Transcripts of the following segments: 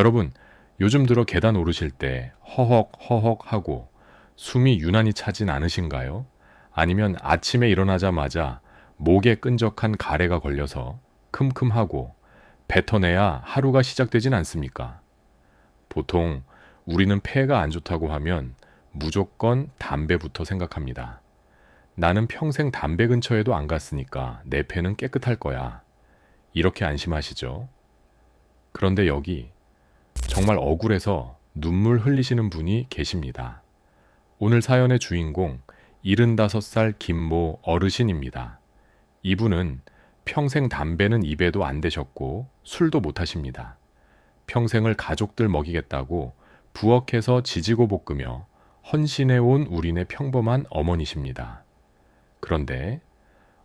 여러분, 요즘 들어 계단 오르실 때 허헉 허헉 하고 숨이 유난히 차진 않으신가요? 아니면 아침에 일어나자마자 목에 끈적한 가래가 걸려서 큼큼하고 뱉어내야 하루가 시작되진 않습니까? 보통 우리는 폐가 안 좋다고 하면 무조건 담배부터 생각합니다. 나는 평생 담배 근처에도 안 갔으니까 내 폐는 깨끗할 거야. 이렇게 안심하시죠? 그런데 여기 정말 억울해서 눈물 흘리시는 분이 계십니다. 오늘 사연의 주인공 75살 김모 어르신입니다. 이분은 평생 담배는 입에도 안 대셨고 술도 못 하십니다. 평생을 가족들 먹이겠다고 부엌에서 지지고 볶으며 헌신해 온 우리네 평범한 어머니십니다. 그런데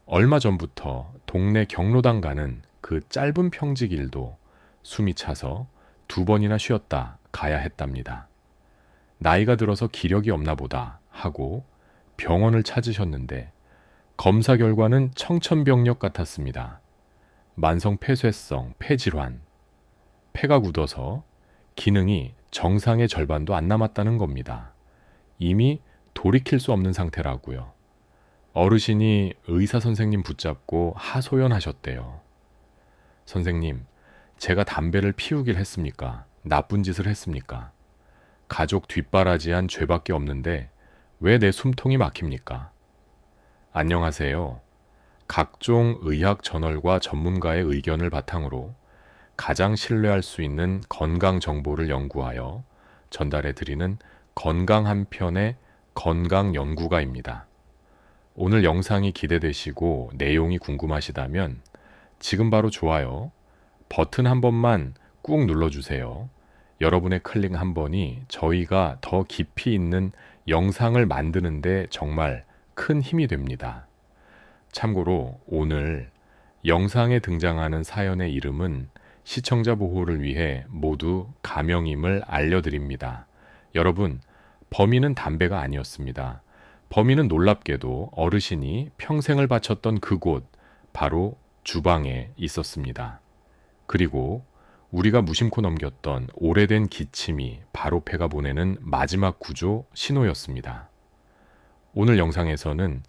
얼마 전부터 동네 경로당 가는 그 짧은 평지 길도 숨이 차서 두 번이나 쉬었다 가야 했답니다. 나이가 들어서 기력이 없나 보다 하고 병원을 찾으셨는데 검사 결과는 청천벽력 같았습니다. 만성 폐쇄성 폐질환, 폐가 굳어서 기능이 정상의 절반도 안 남았다는 겁니다. 이미 돌이킬 수 없는 상태라고요. 어르신이 의사 선생님 붙잡고 하소연하셨대요. 선생님, 제가 담배를 피우길 했습니까? 나쁜 짓을 했습니까? 가족 뒷바라지한 죄밖에 없는데 왜 내 숨통이 막힙니까? 안녕하세요. 각종 의학 저널과 전문가의 의견을 바탕으로 가장 신뢰할 수 있는 건강 정보를 연구하여 전달해 드리는 건강 한 편의 건강 연구가입니다. 오늘 영상이 기대되시고 내용이 궁금하시다면 지금 바로 좋아요 버튼 한 번만 꾹 눌러주세요. 여러분의 클릭 한 번이 저희가 더 깊이 있는 영상을 만드는데 정말 큰 힘이 됩니다. 참고로 오늘 영상에 등장하는 사연의 이름은 시청자 보호를 위해 모두 가명임을 알려드립니다. 여러분, 범인은 담배가 아니었습니다. 범인은 놀랍게도 어르신이 평생을 바쳤던 그곳, 바로 주방에 있었습니다. 그리고 우리가 무심코 넘겼던 오래된 기침이 바로 폐가 보내는 마지막 구조 신호였습니다. 오늘 영상에서는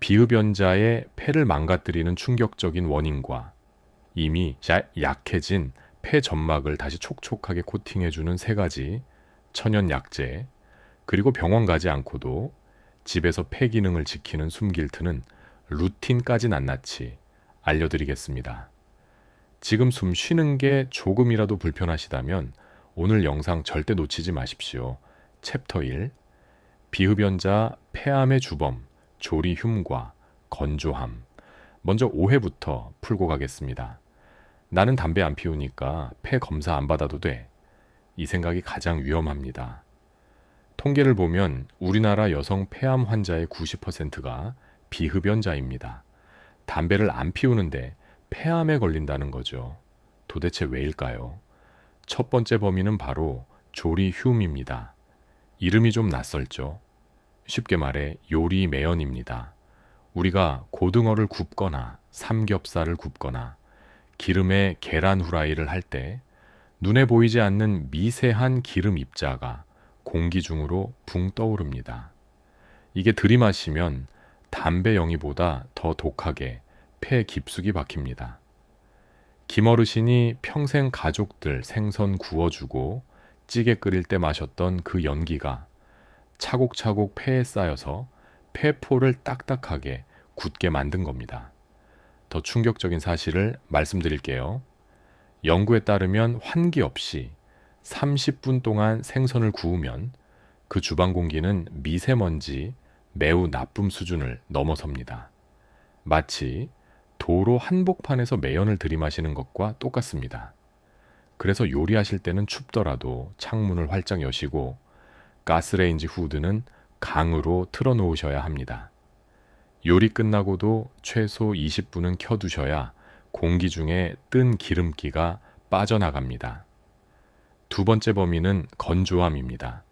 비흡연자의 폐를 망가뜨리는 충격적인 원인과 이미 약해진 폐 점막을 다시 촉촉하게 코팅해주는 세 가지 천연 약재, 그리고 병원 가지 않고도 집에서 폐 기능을 지키는 숨길트는 루틴까지 낱낱이 알려드리겠습니다. 지금 숨 쉬는 게 조금이라도 불편하시다면 오늘 영상 절대 놓치지 마십시오. 챕터 1 비흡연자 폐암의 주범 조리 흉과 건조함 먼저 오해부터 풀고 가겠습니다. 나는 담배 안 피우니까 폐 검사 안 받아도 돼. 이 생각이 가장 위험합니다. 통계를 보면 우리나라 여성 폐암 환자의 90%가 비흡연자입니다. 담배를 안 피우는데 폐암에 걸린다는 거죠. 도대체 왜일까요? 첫 번째 범인은 바로 조리흉입니다. 이름이 좀 낯설죠? 쉽게 말해 요리 매연입니다. 우리가 고등어를 굽거나 삼겹살을 굽거나 기름에 계란 후라이를 할 때 눈에 보이지 않는 미세한 기름 입자가 공기 중으로 붕 떠오릅니다. 이게 들이마시면 담배 영이보다 더 독하게 폐 깊숙이 박힙니다. 김어르신이 평생 가족들 생선 구워주고 찌개 끓일 때 마셨던 그 연기가 차곡차곡 폐에 쌓여서 폐포를 딱딱하게 굳게 만든 겁니다. 더 충격적인 사실을 말씀드릴게요. 연구에 따르면 환기 없이 30분 동안 생선을 구우면 그 주방 공기는 미세먼지 매우 나쁨 수준을 넘어섭니다. 마치 도로 한복판에서 매연을 들이마시는 것과 똑같습니다. 그래서 요리하실 때는 춥더라도 창문을 활짝 여시고 가스레인지 후드는 강으로 틀어놓으셔야 합니다. 요리 끝나고도 최소 20분은 켜두셔야 공기 중에 뜬 기름기가 빠져나갑니다. 두 번째 범위는 건조함입니다.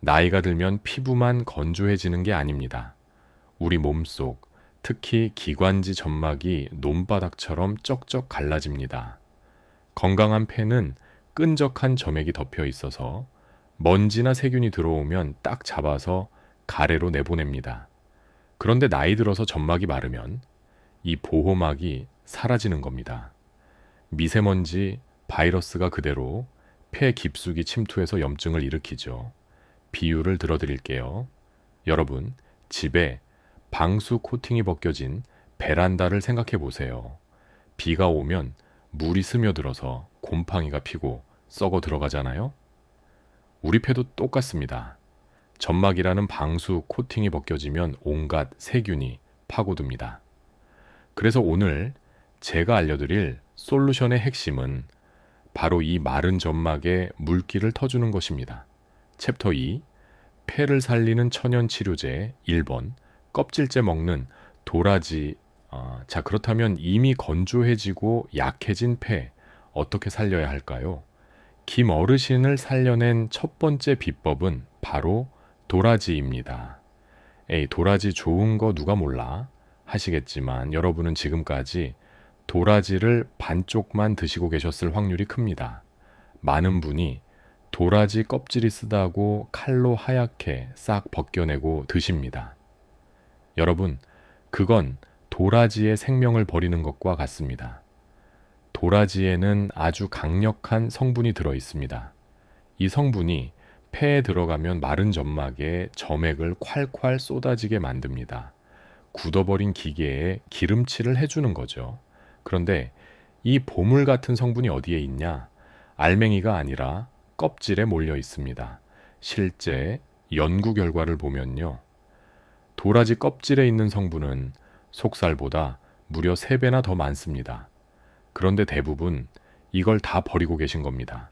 나이가 들면 피부만 건조해지는 게 아닙니다. 우리 몸속, 특히 기관지 점막이 논바닥처럼 쩍쩍 갈라집니다. 건강한 폐는 끈적한 점액이 덮여 있어서 먼지나 세균이 들어오면 딱 잡아서 가래로 내보냅니다. 그런데 나이 들어서 점막이 마르면 이 보호막이 사라지는 겁니다. 미세먼지, 바이러스가 그대로 폐 깊숙이 침투해서 염증을 일으키죠. 비유를 들어드릴게요. 여러분, 집에 방수 코팅이 벗겨진 베란다를 생각해 보세요. 비가 오면 물이 스며들어서 곰팡이가 피고 썩어 들어가잖아요? 우리 폐도 똑같습니다. 점막이라는 방수 코팅이 벗겨지면 온갖 세균이 파고듭니다. 그래서 오늘 제가 알려드릴 솔루션의 핵심은 바로 이 마른 점막에 물기를 터주는 것입니다. 챕터 2 폐를 살리는 천연 치료제 1번 껍질째 먹는 도라지 어, 자 그렇다면 이미 건조해지고 약해진 폐 어떻게 살려야 할까요? 김 어르신을 살려낸 첫 번째 비법은 바로 도라지입니다. 에이 도라지 좋은 거 누가 몰라 하시겠지만 여러분은 지금까지 도라지를 반쪽만 드시고 계셨을 확률이 큽니다. 많은 분이 도라지 껍질이 쓰다고 칼로 하얗게 싹 벗겨내고 드십니다. 여러분, 그건 도라지의 생명을 버리는 것과 같습니다. 도라지에는 아주 강력한 성분이 들어 있습니다. 이 성분이 폐에 들어가면 마른 점막에 점액을 콸콸 쏟아지게 만듭니다. 굳어버린 기계에 기름칠을 해주는 거죠. 그런데 이 보물 같은 성분이 어디에 있냐? 알맹이가 아니라 껍질에 몰려 있습니다. 실제 연구 결과를 보면요. 도라지 껍질에 있는 성분은 속살보다 무려 3배나 더 많습니다. 그런데 대부분 이걸 다 버리고 계신 겁니다.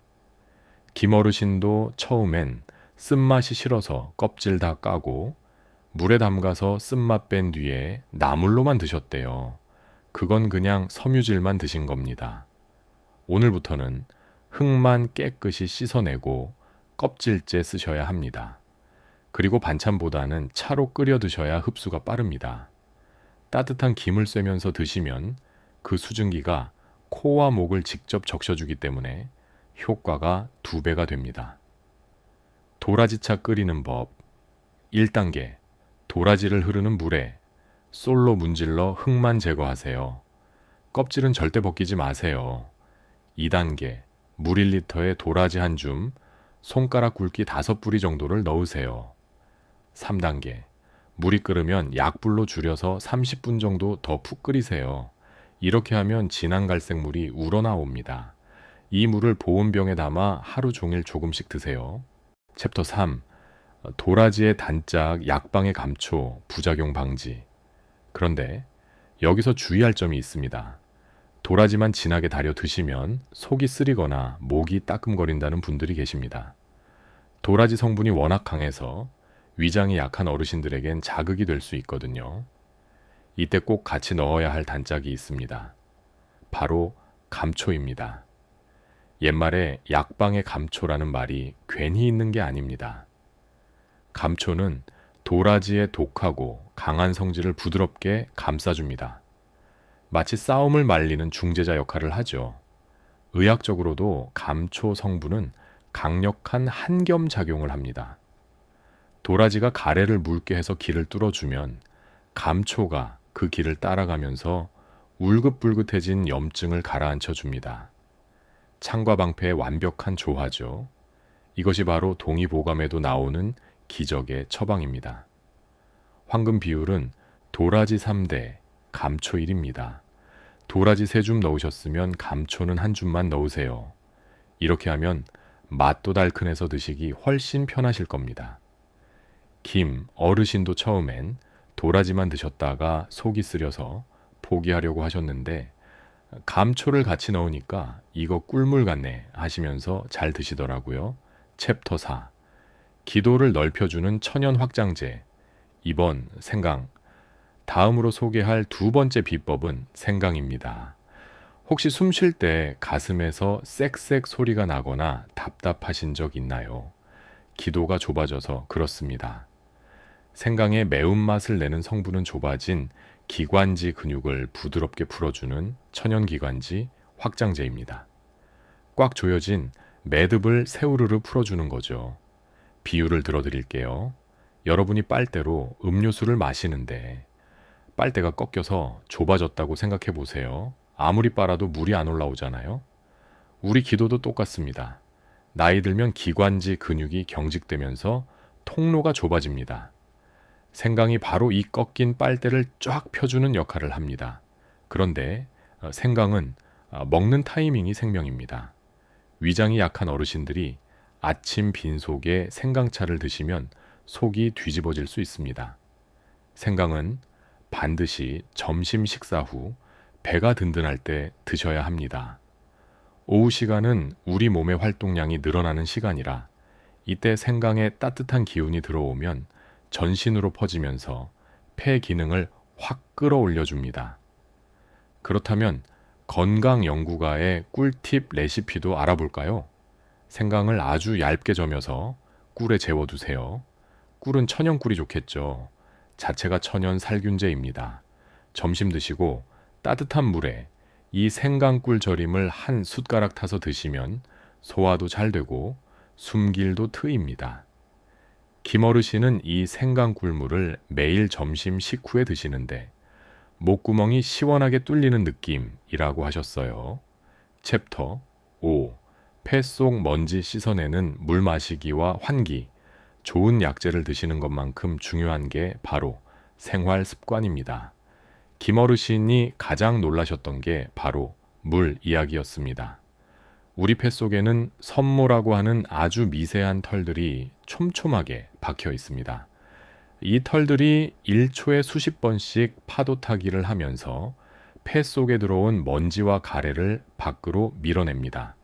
김 어르신도 처음엔 쓴맛이 싫어서 껍질 다 까고 물에 담가서 쓴맛 뺀 뒤에 나물로만 드셨대요. 그건 그냥 섬유질만 드신 겁니다. 오늘부터는 흙만 깨끗이 씻어내고 껍질째 쓰셔야 합니다. 그리고 반찬보다는 차로 끓여 드셔야 흡수가 빠릅니다. 따뜻한 김을 쐬면서 드시면 그 수증기가 코와 목을 직접 적셔주기 때문에 효과가 두 배가 됩니다. 도라지차 끓이는 법 1단계 도라지를 흐르는 물에 솔로 문질러 흙만 제거하세요. 껍질은 절대 벗기지 마세요. 2단계 물 1리터에 도라지 한 줌, 손가락 굵기 5뿌리 정도를 넣으세요. 3단계 물이 끓으면 약불로 줄여서 30분 정도 더 푹 끓이세요. 이렇게 하면 진한 갈색 물이 우러나옵니다. 이 물을 보온병에 담아 하루 종일 조금씩 드세요. 챕터 3 도라지의 단짝 약방의 감초 부작용 방지 그런데 여기서 주의할 점이 있습니다. 도라지만 진하게 달여 드시면 속이 쓰리거나 목이 따끔거린다는 분들이 계십니다. 도라지 성분이 워낙 강해서 위장이 약한 어르신들에겐 자극이 될 수 있거든요. 이때 꼭 같이 넣어야 할 단짝이 있습니다. 바로 감초입니다. 옛말에 약방의 감초라는 말이 괜히 있는 게 아닙니다. 감초는 도라지의 독하고 강한 성질을 부드럽게 감싸줍니다. 마치 싸움을 말리는 중재자 역할을 하죠. 의학적으로도 감초 성분은 강력한 한겸 작용을 합니다. 도라지가 가래를 묽게 해서 길을 뚫어주면 감초가 그 길을 따라가면서 울긋불긋해진 염증을 가라앉혀 줍니다. 창과 방패의 완벽한 조화죠. 이것이 바로 동의보감에도 나오는 기적의 처방입니다. 황금 비율은 도라지 3대, 감초 1입니다. 도라지 3줌 넣으셨으면 감초는 한 줌만 넣으세요. 이렇게 하면 맛도 달큰해서 드시기 훨씬 편하실 겁니다. 김, 어르신도 처음엔 도라지만 드셨다가 속이 쓰려서 포기하려고 하셨는데 감초를 같이 넣으니까 이거 꿀물 같네 하시면서 잘 드시더라고요. 챕터 4 기도를 넓혀주는 천연 확장제. 이번 생강. 다음으로 소개할 두 번째 비법은 생강입니다. 혹시 숨 쉴 때 가슴에서 쌕쌕 소리가 나거나 답답하신 적 있나요? 기도가 좁아져서 그렇습니다. 생강의 매운맛을 내는 성분은 좁아진 기관지 근육을 부드럽게 풀어주는 천연기관지 확장제입니다. 꽉 조여진 매듭을 새우르르 풀어주는 거죠. 비유를 들어드릴게요. 여러분이 빨대로 음료수를 마시는데 빨대가 꺾여서 좁아졌다고 생각해 보세요. 아무리 빨아도 물이 안 올라오잖아요. 우리 기도도 똑같습니다. 나이 들면 기관지 근육이 경직되면서 통로가 좁아집니다. 생강이 바로 이 꺾인 빨대를 쫙 펴주는 역할을 합니다. 그런데 어, 생강은 어, 먹는 타이밍이 생명입니다. 위장이 약한 어르신들이 아침 빈속에 생강차를 드시면 속이 뒤집어질 수 있습니다. 생강은 반드시 점심 식사 후 배가 든든할 때 드셔야 합니다. 오후 시간은 우리 몸의 활동량이 늘어나는 시간이라 이때 생강에 따뜻한 기운이 들어오면 전신으로 퍼지면서 폐 기능을 확 끌어올려 줍니다. 그렇다면 건강 연구가의 꿀팁 레시피도 알아볼까요? 생강을 아주 얇게 점여서 꿀에 재워두세요. 꿀은 천연꿀이 좋겠죠. 자체가 천연 살균제입니다. 점심 드시고 따뜻한 물에 이 생강꿀 절임을 한 숟가락 타서 드시면 소화도 잘 되고 숨길도 트입니다. 김어르신은 이 생강꿀물을 매일 점심 식후에 드시는데 목구멍이 시원하게 뚫리는 느낌이라고 하셨어요. 챕터 5. 폐 속 먼지 씻어내는 물 마시기와 환기. 좋은 약재를 드시는 것만큼 중요한 게 바로 생활 습관입니다. 김어르신이 가장 놀라셨던 게 바로 물 이야기였습니다. 우리 폐 속에는 섬모라고 하는 아주 미세한 털들이 촘촘하게 박혀 있습니다. 이 털들이 1초에 수십 번씩 파도 타기를 하면서 폐 속에 들어온 먼지와 가래를 밖으로 밀어냅니다.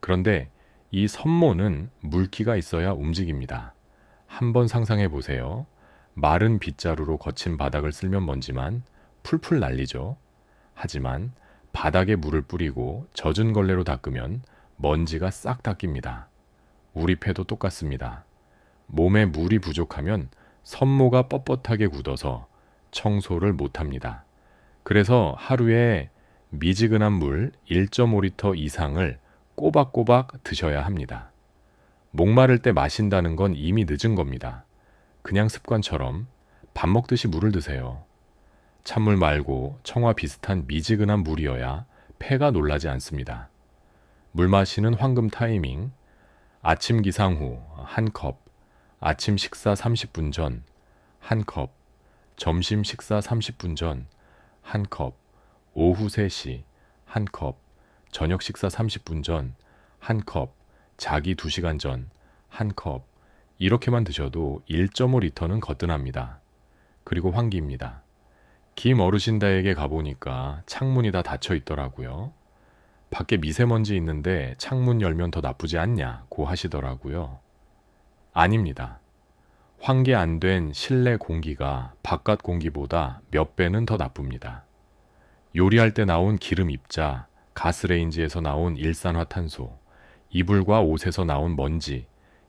그런데 이 섬모는 물기가 있어야 움직입니다. 한번 상상해 보세요. 마른 빗자루로 거친 바닥을 쓸면 먼지만 풀풀 날리죠. 하지만 바닥에 물을 뿌리고 젖은 걸레로 닦으면 먼지가 싹 닦입니다. 우리 폐도 똑같습니다. 몸에 물이 부족하면 섬모가 뻣뻣하게 굳어서 청소를 못합니다. 그래서 하루에 미지근한 물 1.5리터 이상을 꼬박꼬박 드셔야 합니다. 목마를 때 마신다는 건 이미 늦은 겁니다. 그냥 습관처럼 밥 먹듯이 물을 드세요. 찬물 말고 청와 비슷한 미지근한 물이어야 폐가 놀라지 않습니다. 물 마시는 황금 타이밍, 아침 기상 후 한 컵, 아침 식사 30분 전 한 컵, 점심 식사 30분 전 한 컵, 오후 3시 한 컵, 저녁 식사 30분 전 한 컵, 자기 2시간 전 한 컵, 이렇게만 드셔도 1.5리터는 거뜬합니다. 그리고 환기입니다. 김 어르신 댁에 가보니까 창문이 다 닫혀 있더라고요. 밖에 미세먼지 있는데 창문 열면 더 나쁘지 않냐고 하시더라고요. 아닙니다. 환기 안 된 실내 공기가 바깥 공기보다 몇 배는 더 나쁩니다. 요리할 때 나온 기름 입자, 가스레인지에서 나온 일산화탄소, 이불과 옷에서 나온 먼지,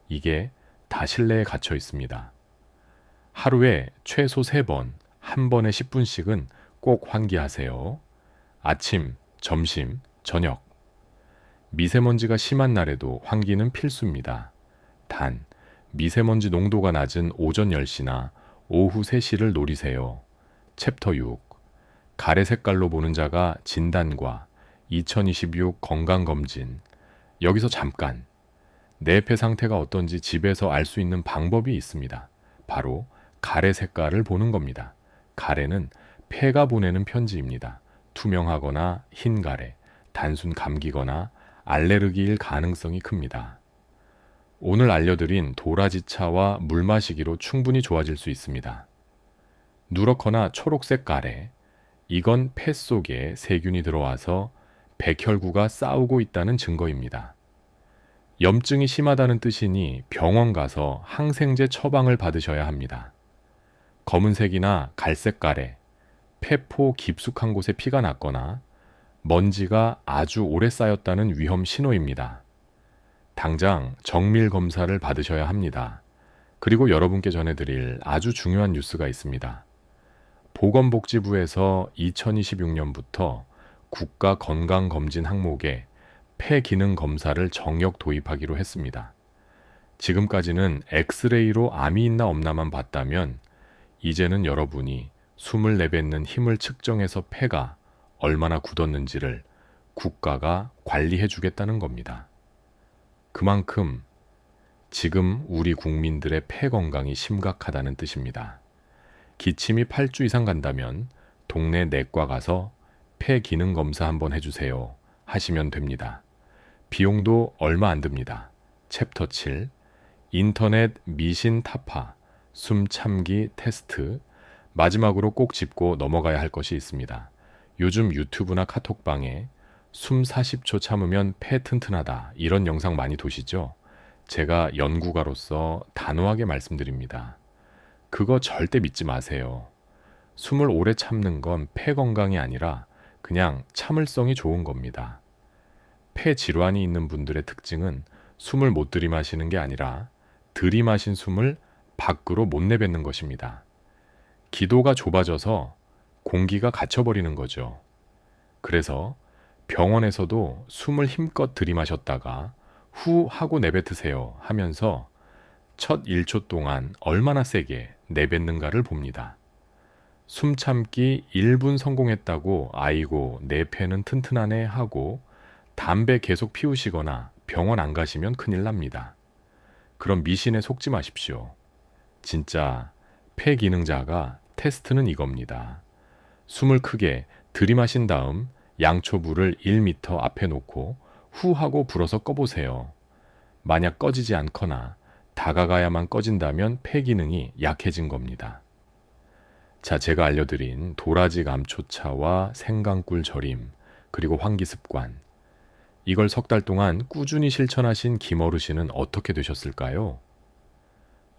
이게 다 실내에 갇혀 있습니다. 하루에 최소 3번, 한 번에 10분씩은 꼭 환기하세요. 아침, 점심, 저녁. 미세먼지가 심한 날에도 환기는 필수입니다. 단, 미세먼지 농도가 낮은 오전 10시나 오후 3시를 노리세요. 챕터 6. 가래 색깔로 보는 자가 진단과 2026 건강검진. 여기서 잠깐. 내폐 상태가 어떤지 집에서 알 수 있는 방법이 있습니다. 바로 가래 색깔을 보는 겁니다. 가래는 폐가 보내는 편지입니다. 투명하거나 흰 가래, 단순 감기거나 알레르기일 가능성이 큽니다. 오늘 알려드린 도라지차와 물 마시기로 충분히 좋아질 수 있습니다. 누렇거나 초록색 가래, 이건 폐 속에 세균이 들어와서 백혈구가 싸우고 있다는 증거입니다. 염증이 심하다는 뜻이니 병원 가서 항생제 처방을 받으셔야 합니다. 검은색이나 갈색 가래, 폐포 깊숙한 곳에 피가 났거나 먼지가 아주 오래 쌓였다는 위험 신호입니다. 당장 정밀 검사를 받으셔야 합니다. 그리고 여러분께 전해드릴 아주 중요한 뉴스가 있습니다. 보건복지부에서 2026년부터 국가 건강검진 항목에 폐 기능 검사를 정역 도입하기로 했습니다. 지금까지는 엑스레이로 암이 있나 없나만 봤다면 이제는 여러분이 숨을 내뱉는 힘을 측정해서 폐가 얼마나 굳었는지를 국가가 관리해 주겠다는 겁니다. 그만큼 지금 우리 국민들의 폐 건강이 심각하다는 뜻입니다. 기침이 8주 이상 간다면 동네 내과 가서 폐 기능 검사 한번 해주세요. 하시면 됩니다. 비용도 얼마 안 듭니다. 챕터 7 인터넷 미신 타파 숨 참기 테스트 마지막으로 꼭 짚고 넘어가야 할 것이 있습니다. 요즘 유튜브나 카톡방에 숨 40초 참으면 폐 튼튼하다 이런 영상 많이 도시죠? 제가 연구가로서 단호하게 말씀드립니다. 그거 절대 믿지 마세요. 숨을 오래 참는 건 폐 건강이 아니라 그냥 참을성이 좋은 겁니다. 폐 질환이 있는 분들의 특징은 숨을 못 들이마시는 게 아니라 들이마신 숨을 밖으로 못 내뱉는 것입니다. 기도가 좁아져서 공기가 갇혀버리는 거죠. 그래서 병원에서도 숨을 힘껏 들이마셨다가 후 하고 내뱉으세요 하면서 첫 1초 동안 얼마나 세게 내뱉는가를 봅니다. 숨 참기 1분 성공했다고 아이고 내 폐는 튼튼하네 하고 담배 계속 피우시거나 병원 안 가시면 큰일 납니다. 그럼 미신에 속지 마십시오. 진짜 폐 기능자가 테스트는 이겁니다. 숨을 크게 들이마신 다음 양초불을 1m 앞에 놓고 후 하고 불어서 꺼보세요. 만약 꺼지지 않거나 다가가야만 꺼진다면 폐 기능이 약해진 겁니다. 자, 제가 알려드린 도라지 감초차와 생강꿀 절임, 그리고 환기 습관. 이걸 석 달 동안 꾸준히 실천하신 김어르신은 어떻게 되셨을까요?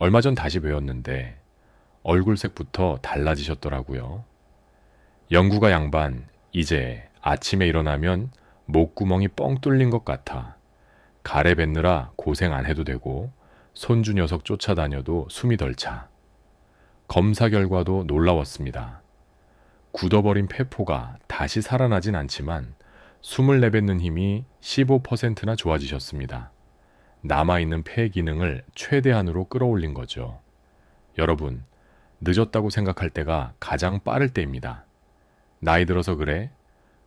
얼마 전 다시 배웠는데 얼굴색부터 달라지셨더라고요. 영구가 양반, 이제 아침에 일어나면 목구멍이 뻥 뚫린 것 같아. 가래 뱉느라 고생 안 해도 되고 손주 녀석 쫓아다녀도 숨이 덜 차. 검사 결과도 놀라웠습니다. 굳어버린 폐포가 다시 살아나진 않지만 숨을 내뱉는 힘이 15%나 좋아지셨습니다. 남아있는 폐 기능을 최대한으로 끌어올린 거죠. 여러분, 늦었다고 생각할 때가 가장 빠를 때입니다. 나이 들어서 그래?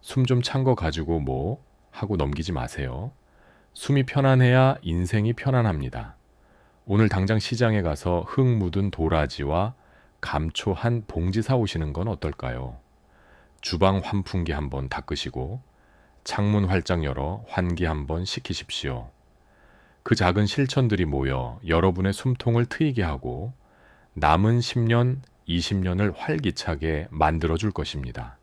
숨 좀 찬 거 가지고 뭐? 하고 넘기지 마세요. 숨이 편안해야 인생이 편안합니다. 오늘 당장 시장에 가서 흙 묻은 도라지와 감초 한 봉지 사오시는 건 어떨까요? 주방 환풍기 한번 닦으시고 창문 활짝 열어 환기 한번 시키십시오. 그 작은 실천들이 모여 여러분의 숨통을 트이게 하고 남은 10년, 20년을 활기차게 만들어 줄 것입니다.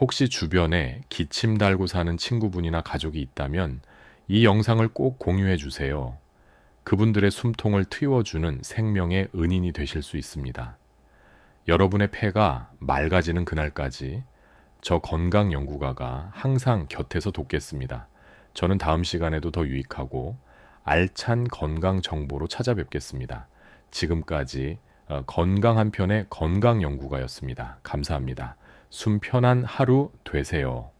혹시 주변에 기침 달고 사는 친구분이나 가족이 있다면 이 영상을 꼭 공유해 주세요. 그분들의 숨통을 트워주는 생명의 은인이 되실 수 있습니다. 여러분의 폐가 맑아지는 그날까지 저 건강 연구가가 항상 곁에서 돕겠습니다. 저는 다음 시간에도 더 유익하고 알찬 건강 정보로 찾아뵙겠습니다. 지금까지 어, 건강 한 편의 건강 연구가였습니다. 감사합니다. 숨 편한 하루 되세요.